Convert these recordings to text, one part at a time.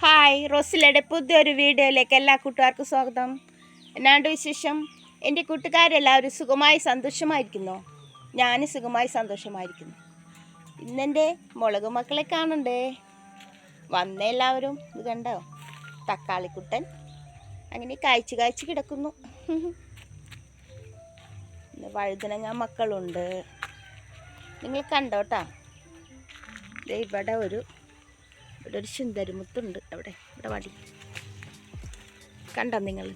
Hi റോസിലയുടെ പുതിയൊരു വീഡിയോയിലേക്ക് എല്ലാ കൂട്ടുകാർക്കും സ്വാഗതം. എന്നാണ്ട് വിശേഷം? എന്റെ കൂട്ടുകാരെല്ലാവരും സുഖമായി സന്തോഷമായിരിക്കുന്നു. ഞാൻ സുഖമായി സന്തോഷമായിരിക്കുന്നു. ഇന്നെന്റെ മുളക് മക്കളെ കാണണ്ടേ? വന്ന എല്ലാവരും ഇത് കണ്ടോ? തക്കാളിക്കുട്ടൻ അങ്ങനെ കായ്ച്ച് കായ്ച്ച് കിടക്കുന്നു. വഴുതനങ്ങ മക്കളുണ്ട്. നിങ്ങൾ കണ്ടോട്ടാ? ഇവിടെ ഒരു ഇവിടെ ഒരു സുന്ദരിമുത്തുണ്ട് അവിടെ ഇവിടെ വടി. കണ്ടോ നിങ്ങൾ?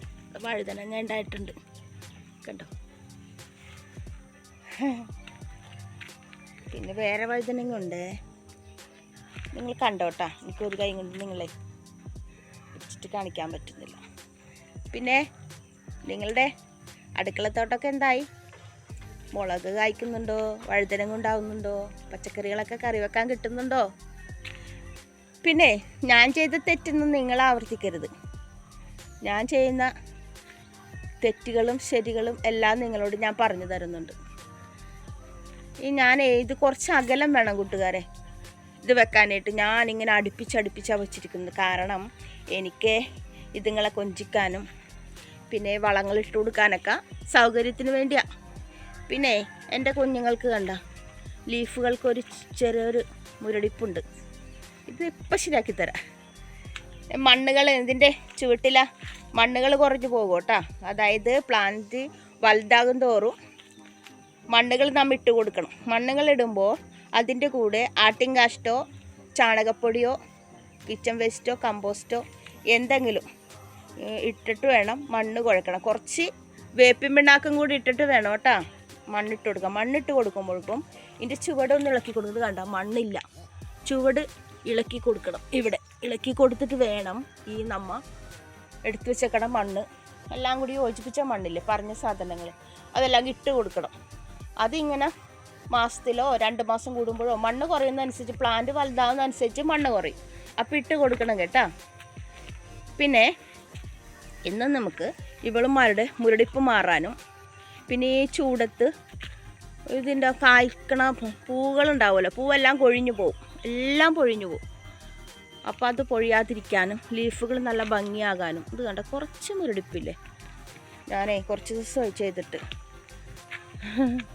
വഴുതനങ്ങ ഉണ്ടായിട്ടുണ്ട്. കണ്ടോ? പിന്നെ വേറെ വഴുതനങ്ങ ഉണ്ട് നിങ്ങൾ കണ്ടോട്ടാ? എനിക്ക് ഒരു കൈ കൊണ്ട് നിങ്ങളെ പിടിച്ചിട്ട് കാണിക്കാൻ പറ്റുന്നില്ല. പിന്നെ നിങ്ങളുടെ അടുക്കളത്തോട്ടമൊക്കെ എന്തായി? മുളക് കായ്ക്കുന്നുണ്ടോ? വഴുതനങ്ങ ഉണ്ടാവുന്നുണ്ടോ? പച്ചക്കറികളൊക്കെ കറി വെക്കാൻ കിട്ടുന്നുണ്ടോ? പിന്നെ ഞാൻ ചെയ്ത തെറ്റൊന്നും നിങ്ങൾ ആവർത്തിക്കരുത്. ഞാൻ ചെയ്യുന്ന തെറ്റുകളും ശരികളും എല്ലാം നിങ്ങളോട് ഞാൻ പറഞ്ഞു തരുന്നുണ്ട്. ഈ ഞാൻ ഇത് കുറച്ച് അകലം വേണം കൂട്ടുകാരെ. ഇത് വെക്കാനായിട്ട് ഞാൻ ഞാനിങ്ങനെ അടുപ്പിച്ചടുപ്പിച്ചാണ് വെച്ചിരിക്കുന്നത്. കാരണം എനിക്ക് ഇതുങ്ങളെ കൊഞ്ചിക്കാനും പിന്നെ വളങ്ങൾ ഇട്ട് കൊടുക്കാനൊക്കെ സൗകര്യത്തിന് വേണ്ടിയാണ് പിന്നെ എന്റെ കുഞ്ഞുങ്ങൾക്ക് കണ്ട ലീഫുകൾക്കൊരു ചെറിയൊരു മുരടിപ്പുണ്ട്. ഇത് ഇപ്പം ശരിയാക്കി തരാം. മണ്ണുകൾ ഇതിന്റെ ചുവട്ടില മണ്ണുകൾ കുറഞ്ഞു പോകും കേട്ടോ. അതായത് പ്ലാന്റ് വലുതാകും തോറും മണ്ണുകൾ നാം ഇട്ട് കൊടുക്കണം. മണ്ണുകൾ ഇടുമ്പോൾ അതിന്റെ കൂടെ ആട്ടിൻകാഷ്ടോ ചാണകപ്പൊടിയോ കിച്ചൺ വേസ്റ്റോ കമ്പോസ്റ്റോ എന്തെങ്കിലും ഇട്ടിട്ട് വേണം മണ്ണ് കുഴക്കണം. കുറച്ച് വേപ്പിൻ പിണ്ണാക്കും കൂടി ഇട്ടിട്ട് വേണം കേട്ടോ. മണ്ണിട്ട് കൊടുക്കാം. മണ്ണിട്ട് കൊടുക്കുമ്പോഴേക്കും ഇതിന്റെ ചുവടൊന്ന് ഇളക്കി കൊടുക്കുന്നത് കണ്ട മണ്ണില്ല. ചുവട് ഇളക്കി കൊടുക്കണം. ഇവിടെ ഇളക്കി കൊടുത്തിട്ട് വേണം ഈ നമ്മ എടുത്തു വെച്ചേക്കണ മണ്ണ്. എല്ലാം കൂടി യോജിപ്പിച്ച മണ്ണില്ലേ പറഞ്ഞ സാധനങ്ങൾ അതെല്ലാം ഇട്ട് കൊടുക്കണം. അതിങ്ങനെ മാസത്തിലോ രണ്ട് മാസം കൂടുമ്പോഴോ മണ്ണ് കുറയുന്നതനുസരിച്ച് പ്ലാന്റ് വലുതാവുന്നതനുസരിച്ച് മണ്ണ് കുറയും. അപ്പോൾ ഇട്ട് കൊടുക്കണം കേട്ടാ. പിന്നെ ഇന്ന് നമുക്ക് ഇവളുമാരുടെ മുരടിപ്പ് മാറാനും പിന്നെ ഈ ചൂടത്ത് ഇതിന്റെ കായ്ക്കണ പൂവുകളുണ്ടാവുമല്ലോ പൂവെല്ലാം കൊഴിഞ്ഞു പോവും. എല്ലാം പൊഴിഞ്ഞു പോവും. അപ്പോൾ അത് പൊഴിയാതിരിക്കാനും ലീഫുകൾ നല്ല ഭംഗിയാകാനും. ഇത് കണ്ട? കുറച്ച് മുരടിപ്പില്ലേ? ഞാനേ കുറച്ച് ദിവസം ചെയ്തിട്ട്.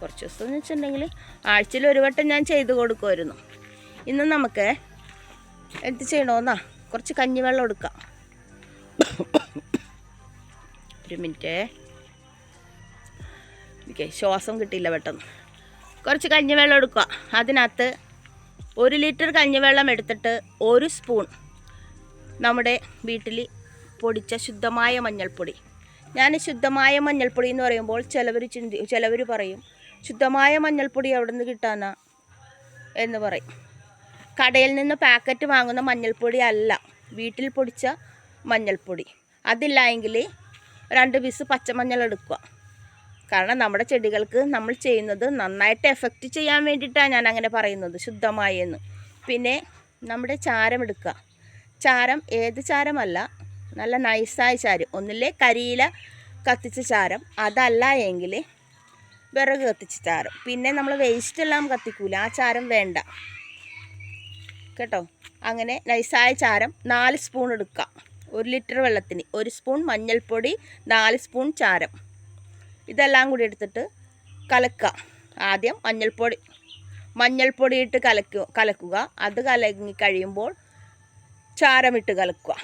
കുറച്ച് ദിവസം എന്ന് വെച്ചിട്ടുണ്ടെങ്കിൽ ആഴ്ചയിൽ ഒരു വട്ടം ഞാൻ ചെയ്ത് കൊടുക്കുമായിരുന്നു. ഇന്ന് നമുക്ക് എന്ത് ചെയ്യണമെന്നാ? കുറച്ച് കഞ്ഞിവെള്ളം എടുക്കാം. ഒരു മിനിറ്റേ. ശ്വാസം കിട്ടിയില്ല പെട്ടെന്ന്. കുറച്ച് കഞ്ഞിവെള്ളം എടുക്കുക. അതിനകത്ത് ഒരു ലിറ്റർ കഞ്ഞിവെള്ളം എടുത്തിട്ട് ഒരു സ്പൂൺ നമ്മുടെ വീട്ടിൽ പൊടിച്ച ശുദ്ധമായ മഞ്ഞൾപ്പൊടി. ഞാൻ ശുദ്ധമായ മഞ്ഞൾപ്പൊടി എന്ന് പറയുമ്പോൾ ചിലവർ ചിന്തി ചിലവർ പറയും ശുദ്ധമായ മഞ്ഞൾപ്പൊടി എവിടെ നിന്ന് കിട്ടാനാ? എന്ന് പറയും. കടയിൽ നിന്ന് പാക്കറ്റ് വാങ്ങുന്ന മഞ്ഞൾപ്പൊടി അല്ല വീട്ടിൽ പൊടിച്ച മഞ്ഞൾപ്പൊടി. അതില്ല എങ്കിൽ രണ്ട് പീസ് പച്ചമഞ്ഞൾ എടുക്കുക. കാരണം നമ്മുടെ ചെടികൾക്ക് നമ്മൾ ചെയ്യുന്നത് നന്നായിട്ട് എഫക്റ്റ് ചെയ്യാൻ വേണ്ടിയിട്ടാണ് ഞാൻ അങ്ങനെ പറയുന്നത് ശുദ്ധമായെന്ന് പിന്നെ നമ്മുടെ ചാരം എടുക്കുക. ചാരം ഏത് ചാരമല്ല നല്ല നൈസായ ചാരം. ഒന്നില്ലേ കരിയില കത്തിച്ച ചാരം അതല്ല എങ്കിൽ വിറക് കത്തിച്ച ചാരം. പിന്നെ നമ്മൾ വേസ്റ്റ് എല്ലാം കത്തിക്കൂല ആ ചാരം വേണ്ട. കേട്ടോ? അങ്ങനെ നൈസായ ചാരം നാല് സ്പൂൺ എടുക്കുക. ഒരു ലിറ്റർ വെള്ളത്തിന്. ഒരു സ്പൂൺ മഞ്ഞൾപ്പൊടി നാല് സ്പൂൺ ചാരം. ഇതെല്ലാം കൂടി എടുത്തിട്ട് കലക്കുക. ആദ്യം മഞ്ഞൾപ്പൊടി മഞ്ഞൾപ്പൊടി ഇട്ട് കലക്കുക കലക്കുക. അത് കലങ്ങി കഴിയുമ്പോൾ ചാരമിട്ട് കലക്കുക.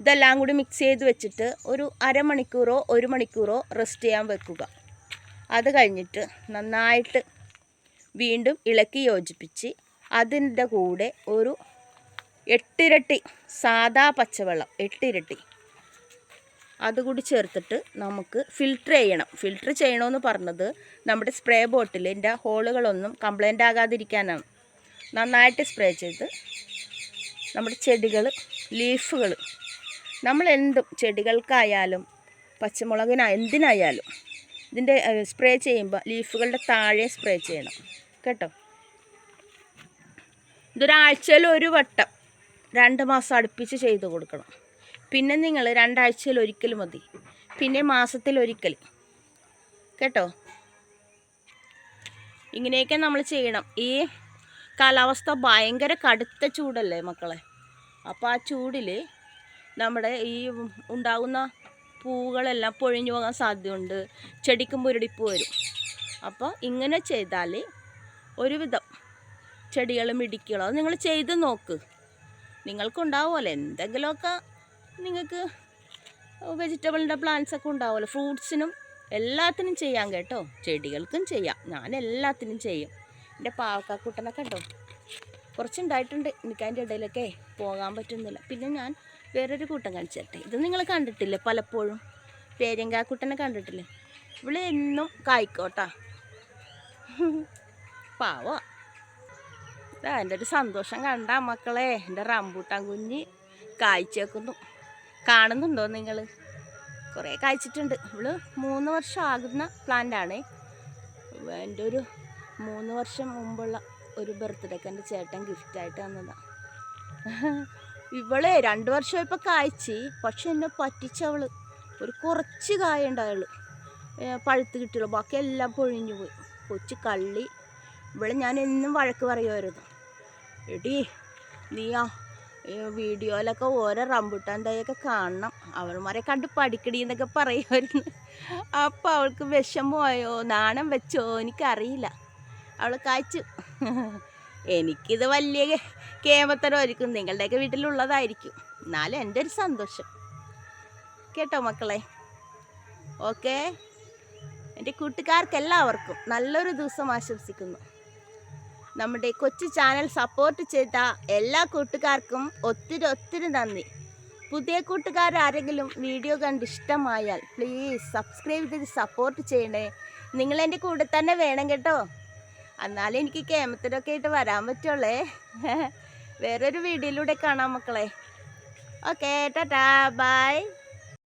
ഇതെല്ലാം കൂടി മിക്സ് ചെയ്ത് വെച്ചിട്ട് ഒരു അരമണിക്കൂറോ ഒരു മണിക്കൂറോ റെസ്റ്റ് ചെയ്യാൻ വെക്കുക. അത് കഴിഞ്ഞിട്ട് നന്നായിട്ട് വീണ്ടും ഇളക്കി യോജിപ്പിച്ച് അതിന്റെ കൂടെ ഒരു എട്ടിരട്ടി സാദാ പച്ചവെള്ളം എട്ടിരട്ടി അതുകൂടി ചേർത്തിട്ട് നമുക്ക് ഫിൽട്ടർ ചെയ്യണം. ഫിൽട്ടർ ചെയ്യണമെന്ന് പറഞ്ഞത് നമ്മുടെ സ്പ്രേ ബോട്ടിലിന്റെ ഹോളുകളൊന്നും കംപ്ലൈന്റ് ആകാതിരിക്കാനാണ്. നന്നായിട്ട് സ്പ്രേ ചെയ്ത് നമ്മുടെ ചെടികൾ ലീഫുകൾ നമ്മൾ എന്തും ചെടികൾക്കായാലും പച്ചമുളകിന എന്തിനായാലും ഇതിന്റെ സ്പ്രേ ചെയ്യുമ്പോൾ ലീഫുകളുടെ താഴെ സ്പ്രേ ചെയ്യണം. കേട്ടോ? ഇതൊരാഴ്ചയിൽ ഒരു വട്ടം രണ്ട് മാസം അടുപ്പിച്ച് ചെയ്ത് കൊടുക്കണം. പിന്നെ നിങ്ങൾ രണ്ടാഴ്ചയിൽ ഒരിക്കൽ മതി. പിന്നെ മാസത്തിൽ ഒരിക്കൽ. കേട്ടോ? ഇങ്ങനെയൊക്കെ നമ്മൾ ചെയ്യണം. ഈ കാലാവസ്ഥ ഭയങ്കര കടുത്ത ചൂടല്ലേ മക്കളെ? അപ്പോൾ ആ ചൂടിൽ നമ്മുടെ ഈ ഉണ്ടാകുന്ന പൂവുകളെല്ലാം പൊഴിഞ്ഞു പോകാൻ സാധ്യതയുണ്ട്. ചെടിക്കും പുരടിപ്പ് വരും. അപ്പോൾ ഇങ്ങനെ ചെയ്താൽ ഒരുവിധം ചെടികളും ഇടിക്കുകളോ അത് നിങ്ങൾ ചെയ്ത് നോക്ക്. നിങ്ങൾക്കുണ്ടാവുമല്ലോ. എന്തെങ്കിലുമൊക്കെ നിങ്ങൾക്ക് വെജിറ്റബിളിന്റെ പ്ലാന്റ്സ് ഒക്കെ ഉണ്ടാവുമല്ലോ. ഫ്രൂട്ട്സിനും എല്ലാത്തിനും ചെയ്യാം കേട്ടോ. ചെടികൾക്കും ചെയ്യാം. ഞാൻ എല്ലാത്തിനും ചെയ്യും. എന്റെ പാവക്കാക്കൂട്ടനൊക്കെ കണ്ടോ? കുറച്ചുണ്ടായിട്ടുണ്ട്. എനിക്ക് അതിന്റെ ഇടയിലൊക്കെ പോകാൻ പറ്റുന്നില്ല. പിന്നെ ഞാൻ വേറൊരു കൂട്ടം കാണിച്ചു തരട്ടെ ഇത് നിങ്ങൾ കണ്ടിട്ടില്ലേ പലപ്പോഴും? പേരങ്കാക്കുട്ടനെ കണ്ടിട്ടില്ലേ? ഇവിടെ എന്നും കായ്ക്കോട്ടാ. പാവ. എന്റെ ഒരു സന്തോഷം കണ്ട മക്കളെ. എന്റെ റംബൂട്ടാൻ കുഞ്ഞ് കായ്ച്ചേക്കുന്നു കാണുന്നുണ്ടോ നിങ്ങൾ കുറേ കായ്ച്ചിട്ടുണ്ട്. ഇവൾ മൂന്ന് വർഷം ആകുന്ന പ്ലാന്റാണ് എന്റെ ഒരു മൂന്ന് വർഷം മുമ്പുള്ള ഒരു ബർത്ത്ഡേക്ക് എന്റെ ചേട്ടൻ ഗിഫ്റ്റായിട്ട് തന്നതാണ് ഇവളെ രണ്ട് വർഷം ഇപ്പോൾ കായ്ച്ച്. പക്ഷെ എന്നെ പറ്റിച്ചവൾ ഒരു കുറച്ച് കായ ഉണ്ടായുള്ളു പഴുത്ത് കിട്ടിയുള്ളൂ. ബാക്കി എല്ലാം പൊഴിഞ്ഞു പോയി. കൊച്ചു കള്ളി. ഇവിടെ ഞാൻ എന്നും വഴക്ക് പറയുമായിരുന്നു എടി നീയാ വീഡിയോയിലൊക്കെ ഓരോ റംബുട്ടാൻ തൈയൊക്കെ കാണണം. അവന്മാരെ കണ്ട് പഠിക്കടി എന്നൊക്കെ പറയുമായിരുന്നു അപ്പോൾ അവൾക്ക് വിഷമമായോ? നാണം വെച്ചോ? എനിക്കറിയില്ല. അവൾ കാച്ചു എനിക്കിത് വലിയ കേമത്തരമായിരിക്കും. നിങ്ങളുടെയൊക്കെ വീട്ടിലുള്ളതായിരിക്കും. എന്നാലും എന്റെ ഒരു സന്തോഷം. കേട്ടോ മക്കളെ? ഓക്കേ? എന്റെ കൂട്ടുകാർക്കെല്ലാവർക്കും നല്ലൊരു ദിവസം ആശംസിക്കുന്നു. നമ്മുടെ കൊച്ചു ചാനൽ സപ്പോർട്ട് ചെയ്ത എല്ലാ കൂട്ടുകാർക്കും ഒത്തിരി ഒത്തിരി നന്ദി. പുതിയ കൂട്ടുകാരാരെങ്കിലും വീഡിയോ കണ്ട് ഇഷ്ടമായാൽ പ്ലീസ് സബ്സ്ക്രൈബ് ചെയ്ത് സപ്പോർട്ട് ചെയ്യണേ. നിങ്ങൾ എന്റെ കൂടെ തന്നെ വേണം കേട്ടോ. എന്നാലും എനിക്ക് കേമത്തിനൊക്കെ ആയിട്ട് വരാൻ പറ്റുള്ളേ. വേറൊരു വീഡിയോയിലൂടെ കാണാം മക്കളെ. Okay tata bye